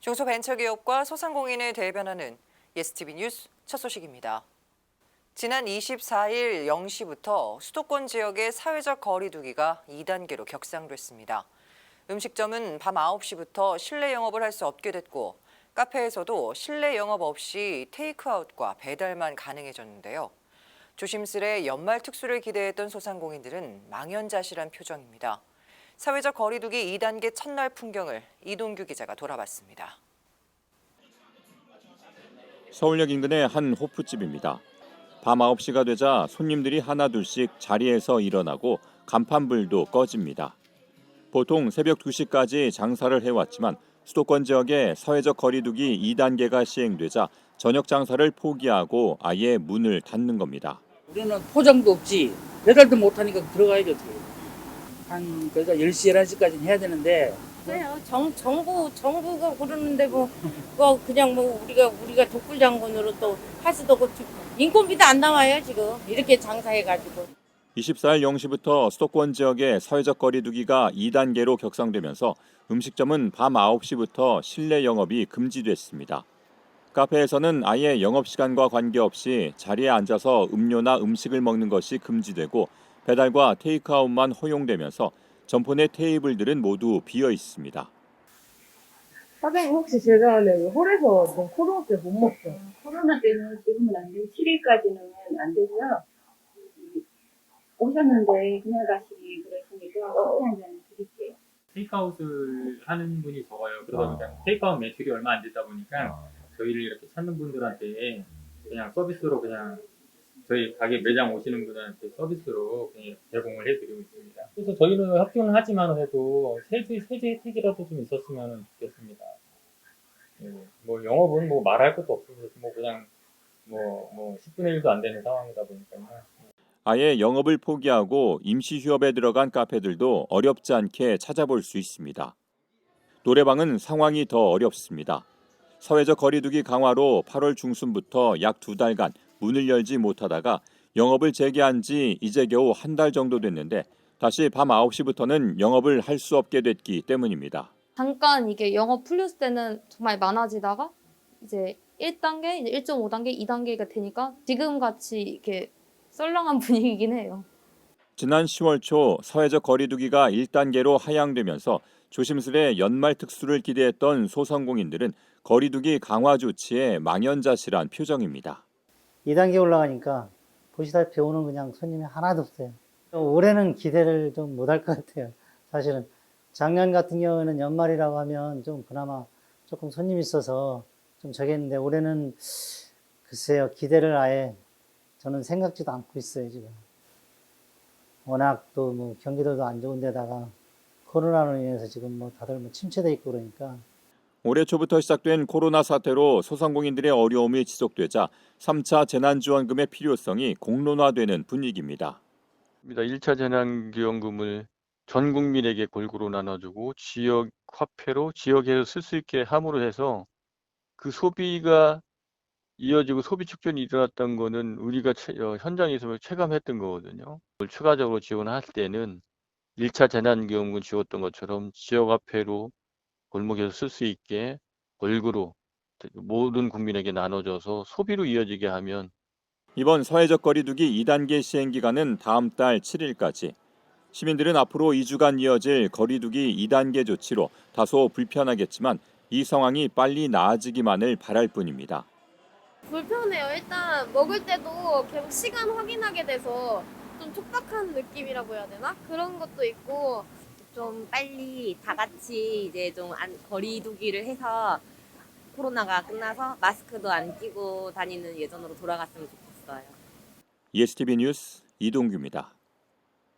중소벤처기업과 소상공인을 대변하는 예스티비 뉴스 첫 소식입니다. 지난 24일 0시부터 수도권 지역의 사회적 거리 두기가 2단계로 격상됐습니다. 음식점은 밤 9시부터 실내 영업을 할 수 없게 됐고 카페에서도 실내 영업 없이 테이크아웃과 배달만 가능해졌는데요. 조심스레 연말 특수를 기대했던 소상공인들은 망연자실한 표정입니다. 사회적 거리두기 2단계 첫날 풍경을 이동규 기자가 돌아봤습니다. 서울역 인근의 한 호프집입니다. 밤 9시가 되자 손님들이 하나둘씩 자리에서 일어나고 간판불도 꺼집니다. 보통 새벽 2시까지 장사를 해왔지만 수도권 지역에 사회적 거리두기 2단계가 시행되자 저녁 장사를 포기하고 아예 문을 닫는 겁니다. 우리는 포장도 없지 배달도 못하니까 들어가야죠 어떻게 한 그러니까 10시 11시까지는 해야 되는데 그래요. 정, 정부, 정부가 그러는데 뭐, 뭐, 그냥 뭐, 우리가, 우리가 독불장군으로 또 할 수도 없고, 인건비도 안 나와요, 지금. 이렇게 장사해가지고. 24일 0시부터 수도권 지역의 사회적 거리두기가 2단계로 격상되면서 음식점은 밤 9시부터 실내 영업이 금지됐습니다. 카페에서는 아예 영업 시간과 관계없이 자리에 앉아서 음료나 음식을 먹는 것이 금지되고 배달과 테이크아웃만 허용되면서 점포 내 테이블들은 모두 비어 있습니다. 사장님 혹시 제가 네, 홀에서 뭐 코로나 때 못 먹죠? 코로나 때는 지금은 안 되고 7일까지는 안 되고요. 오셨는데 그냥 가시기 그러시니까 커피 한잔 드릴게요. 테이크아웃을 하는 분이 적어요. 그러다 보니까 테이크아웃 매출이 얼마 안 되다 보니까 저희를 이렇게 찾는 분들한테 그냥 서비스로 그냥 저희 가게 매장 오시는 분들한테 서비스로 그냥 제공을 해드리고 있습니다. 그래서 저희는 협조는 하지만 해도 세제, 세제 혜택이라도 좀 있었으면 좋겠습니다. 예, 뭐 영업은 뭐 말할 것도 없고 그래서 뭐 그냥 뭐, 뭐 10분의 1도 안 되는 상황이다 보니까요. 아예 영업을 포기하고 임시 휴업에 들어간 카페들도 어렵지 않게 찾아볼 수 있습니다. 노래방은 상황이 더 어렵습니다. 사회적 거리두기 강화로 8월 중순부터 약 두 달간 문을 열지 못하다가 영업을 재개한 지 이제 겨우 한 달 정도 됐는데 다시 밤 9시부터는 영업을 할 수 없게 됐기 때문입니다. 잠깐 이게 영업 풀렸을 때는 정말 많아지다가 이제 1단계, 이제 1.5단계, 2단계가 되니까 지금 같이 이렇게 썰렁한 분위기긴 해요. 지난 10월 초 사회적 거리두기가 1단계로 하향되면서 조심스레 연말 특수를 기대했던 소상공인들은 거리두기 강화 조치에 망연자실한 표정입니다. 2단계 올라가니까 보시다시피 오는 그냥 손님이 하나도 없어요. 올해는 기대를 좀 못할 것 같아요. 사실은 작년 같은 경우에는 연말이라고 하면 좀 그나마 조금 손님이 있어서 좀 저겠는데 올해는 글쎄요 기대를 아예 저는 생각지도 않고 있어요 지금. 워낙 또 뭐 경기도도 안 좋은 데다가 코로나로 인해서 지금 뭐 다들 뭐 침체돼 있고 그러니까 올해 초부터 시작된 코로나 사태로 소상공인들의 어려움이 지속되자 3차 재난지원금의 필요성이 공론화되는 분위기입니다. 1차 재난기원금을 전 국민에게 골고루 나눠주고 지역 화폐로 지역에서 쓸 수 있게 함으로 해서 그 소비가 이어지고 소비 축전이 일어났던 거는 우리가 채- 어, 현장에서 체감했던 거거든요. 추가적으로 지원할 때는 1차 재난기원금 지웠던 것처럼 지역 화폐로 골목에서 쓸 수 있게 골고루 모든 국민에게 나눠줘서 소비로 이어지게 하면 이번 사회적 거리두기 2단계 시행 기간은 다음 달 7일까지. 시민들은 앞으로 2주간 이어질 거리두기 2단계 조치로 다소 불편하겠지만 이 상황이 빨리 나아지기만을 바랄 뿐입니다. 불편해요. 일단 먹을 때도 계속 시간 확인하게 돼서 좀 촉박한 느낌이라고 해야 되나? 그런 것도 있고. 좀 빨리 다 같이 이제 좀 안, 거리두기를 해서 코로나가 끝나서 마스크도 안 끼고 다니는 예전으로 돌아갔으면 좋겠어요. ESTV 뉴스 이동규입니다.